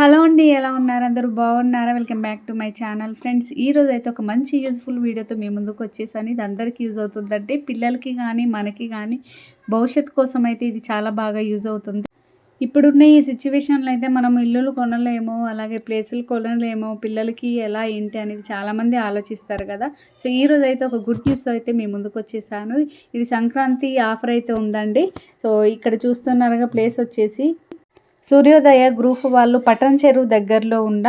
Hello అండి ఎలా ఉన్నారు? అందరూ బాగున్నారా? Welcome back to my channel. Friends ఈ రోజు అయితే ఒక మంచి యూజ్ఫుల్ వీడియోతో మీ ముందుకు వచ్చేసాను. ఇది అందరికీ యూజ్ అవుతుందంటే పిల్లలకి కానీ మనకి కానీ భవిష్యత్తు కోసం అయితే ఇది చాలా బాగా యూజ్ అవుతుంది. ఇప్పుడున్న ఈ సిచ్యువేషన్లో అయితే మనం ఇల్లులు కొనలేమో అలాగే ప్లేసులు కొనలేమో పిల్లలకి ఎలా ఏంటి అనేది చాలామంది ఆలోచిస్తారు కదా. సో ఈ అయితే ఒక గుడ్ న్యూస్ అయితే మీ ముందుకు వచ్చేసాను. ఇది సంక్రాంతి ఆఫర్ అయితే ఉందండి. సో ఇక్కడ చూస్తున్నారుగా ప్లేస్ వచ్చేసి సూర్యోదయ గ్రూప్ వాళ్ళు పటన్ చెరువు దగ్గరలో ఉన్న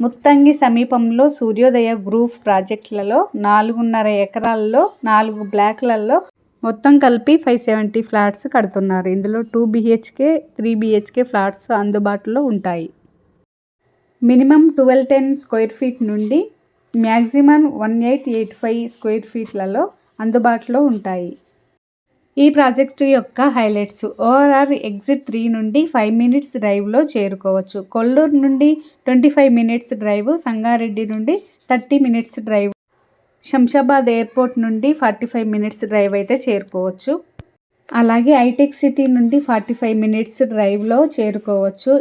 ముత్తంగి సమీపంలో సూర్యోదయ గ్రూప్ ప్రాజెక్టులలో నాలుగున్నర ఎకరాల్లో నాలుగు బ్లాక్లలో మొత్తం కలిపి ఫైవ్ సెవెంటీ ఫ్లాట్స్ కడుతున్నారు. ఇందులో two BHK three BHK flats అందుబాటులో ఉంటాయి. Minimum twelve ten square feet నుండి maximum one eight eight five square ఫీట్లలో అందుబాటులో ఉంటాయి. ఈ ప్రాజెక్టు యొక్క హైలైట్స్. ఓఆర్ఆర్ ఎగ్జిట్ త్రీ నుండి ఫైవ్ మినిట్స్ డ్రైవ్లో చేరుకోవచ్చు. కొల్లూరు నుండి twenty five minutes drive Sangareddy నుండి thirty minutes drive Shamshabad airport నుండి ఫార్టీ ఫైవ్ మినిట్స్ డ్రైవ్ అయితే చేరుకోవచ్చు. అలాగే హైటెక్ సిటీ నుండి ఫార్టీ ఫైవ్ మినిట్స్ డ్రైవ్లో చేరుకోవచ్చు.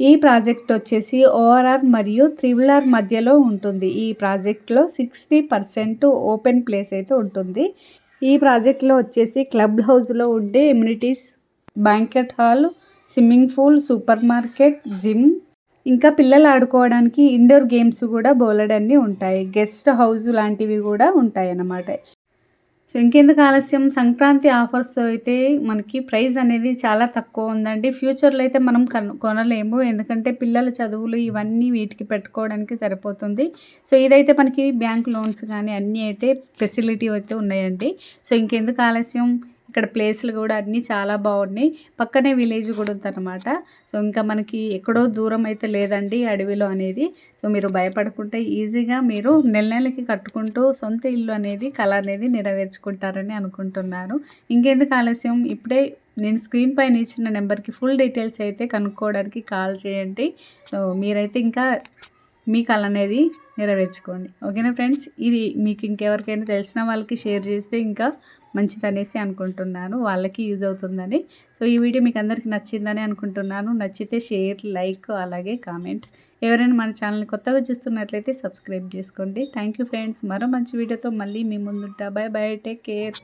ఈ ప్రాజెక్ట్ వచ్చేసి ఓఆర్ఆర్ మరియు త్రిబుల్ ఆర్ మధ్యలో ఉంటుంది. ఈ ప్రాజెక్ట్లో సిక్స్టీ పర్సెంట్ ఓపెన్ ప్లేస్ అయితే ఉంటుంది. ఈ ప్రాజెక్ట్లో వచ్చేసి క్లబ్ హౌస్లో ఉండే amenities banquet hall swimming pool supermarket gym. ఇంకా పిల్లలు ఆడుకోవడానికి ఇండోర్ గేమ్స్ కూడా బోలెడన్ని ఉంటాయి. గెస్ట్ హౌస్ లాంటివి కూడా ఉంటాయి అన్నమాట సో ఇంకెందుకు ఆలస్యం సంక్రాంతి ఆఫర్స్తో అయితే మనకి ప్రైస్ అనేది చాలా తక్కువ ఉందండి. ఫ్యూచర్లో అయితే మనం కొనలేము. ఎందుకంటే పిల్లల చదువులు ఇవన్నీ వీటికి పెట్టుకోవడానికి సరిపోతుంది. సో ఇదైతే మనకి బ్యాంక్ లోన్స్ కానీ అన్నీ అయితే ఫెసిలిటీ అయితే ఉన్నాయండి. సో ఇంకెందుకు ఆలస్యం? ఇక్కడ ప్లేస్లు కూడా అన్నీ చాలా బాగున్నాయి. పక్కనే విలేజ్ కూడా ఉందన్నమాట. సో ఇంకా మనకి ఎక్కడో దూరం అయితే లేదండి అడవిలో అనేది. సో మీరు భయపడకుంటే ఈజీగా మీరు నెల నెలకి కట్టుకుంటూ సొంత ఇల్లు అనేది కళ అనేది నెరవేర్చుకుంటారని అనుకుంటున్నాను ఇంకెందుకు ఆలస్యం? ఇప్పుడే నేను స్క్రీన్ పైన ఇచ్చిన నెంబర్కి ఫుల్ డీటెయిల్స్ అయితే కనుక్కోవడానికి కాల్ చేయండి. సో మీరైతే ఇంకా మీ కళ అనేది నెరవేర్చుకోండి. ఓకేనా ఫ్రెండ్స్? ఇది మీకు ఇంకెవరికైనా తెలిసిన వాళ్ళకి షేర్ చేస్తే ఇంకా మంచిదనేసి అనుకుంటున్నాను. వాళ్ళకి యూజ్ అవుతుందని. సో ఈ వీడియో మీకు అందరికీ నచ్చిందని అనుకుంటున్నాను. నచ్చితే షేర్ లైక్ అలాగే కామెంట్. ఎవరైనా మన ఛానల్ని కొత్తగా చూస్తున్నట్లయితే సబ్స్క్రైబ్ చేసుకోండి. Thank you friends. మరో మంచి వీడియోతో మళ్ళీ మీ ముందుంటా. Bye bye take care.